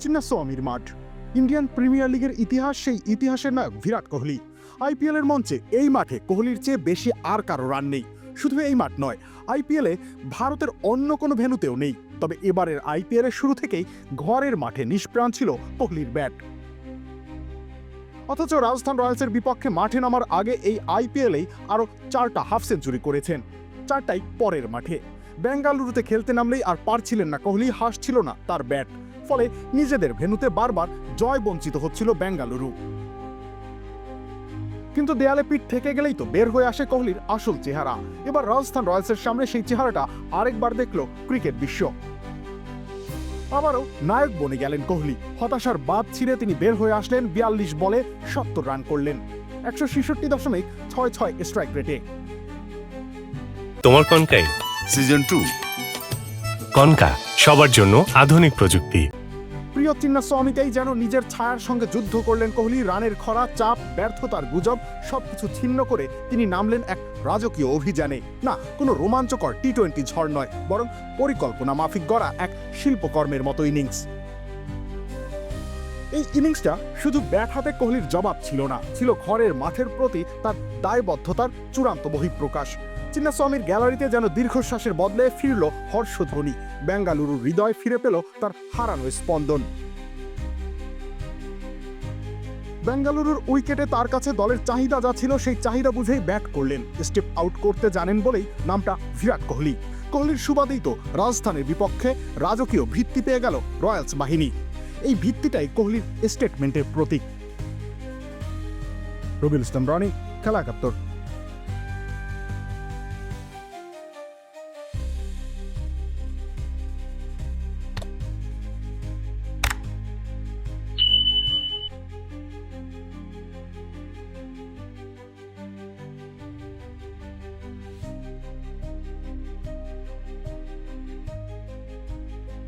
চিন্নাস্বামীর মাঠ। Indian premier লিগের ইতিহাস সেই ইতিহাসের নায়ক বিরাট কোহলি। আইপিএল এর মঞ্চে এই মাঠে কোহলির চেয়ে বেশি আর কারও রান নেই। শুধু এই মাঠ নয়, আইপিএলে ভারতের অন্য কোনো ভেন্যুতেও নেই। তবে এবারের আইপিএলের শুরু থেকেই ঘরের মাঠে নিষ্প্রাণ ছিল কোহলির ব্যাট। অথচ রাজস্থান রয়্যালসের বিপক্ষে মাঠে নামার আগে এই আইপিএলেই আরও চারটা হাফ সেঞ্চুরি করেছেন। চারটাই পরের মাঠে। বেঙ্গালুরুতে খেলতে নামলেই আর পারছিলেন না কোহলি, হাসছিল না তার ব্যাট। ফলে নিজেদের ভেন্যুতে বারবার জয় বঞ্চিত হচ্ছিল বেঙ্গালুরু। কিন্তু দেয়ালে পিঠ থেকে গেলেই তো বের হয়ে আসে কোহলির আসল চেহারা। এবার রাজস্থান রয়্যালসের সামনে সেই চেহারাটা আরেকবার দেখল ক্রিকেট বিশ্ব। আবারও নায়ক বনে গেলেন কোহলি। হতাশার বাদ ছিঁড়ে তিনি বের হয়ে আসলেন বিয়াল্লিশ বলে সত্তর রান করলেন। একশো ছেষট্টি দশমিক ছয় ছয় স্ট্রাইক রেটে তোমার কনকাই সিজন টু কনকা সবার জন্য আধুনিক প্রযুক্তি। প্রিয় চিন্না চিন্নাস্বামীতেই যেন নিজের ছায়ার সঙ্গে যুদ্ধ করলেন কোহলি, রানের খরা, চাপ, ব্যর্থতার গুজব, সবকিছু ছিন্ন করে তিনি নামলেন এক রাজকীয় অভিযানে। না, কোনো রোমাঞ্চকর টি টোয়েন্টি ঝড় নয়, বরং পরিকল্পনা মাফিক গড়া এক শিল্পকর্মের মতো ইনিংস। এই ইনিংসটা শুধু ব্যাট হাতে কোহলির জবাব ছিল না, ছিল ঘরের মাঠের প্রতি তার দায়বদ্ধতার চূড়ান্ত বহিঃপ্রকাশ। চিন্নাস্বামীর গ্যালারিতে যেন দীর্ঘশ্বাসের বদলে ফিরল হর্ষধ্বনি, বেঙ্গালুরুর হৃদয় ফিরে পেল তার হারানো স্পন্দন। বেঙ্গালুরুর উইকেটে তার কাছে দলের চাহিদা যা ছিল সেই চাহিদা বুঝেই ব্যাট করলেন। স্টেপ আউট করতে জানেন বলেই নামটা বিরাট কোহলি। কোহলির সুবাদেই তো রাজস্থানের বিপক্ষে রাজকীয় ভিত্তি পেয়ে গেল রয়্যালস বাহিনী। এই ভিত্তিটাই কোহলির স্টেটমেন্টের প্রতীক। রবিল ইসলাম রনি খেলা একাত্তর।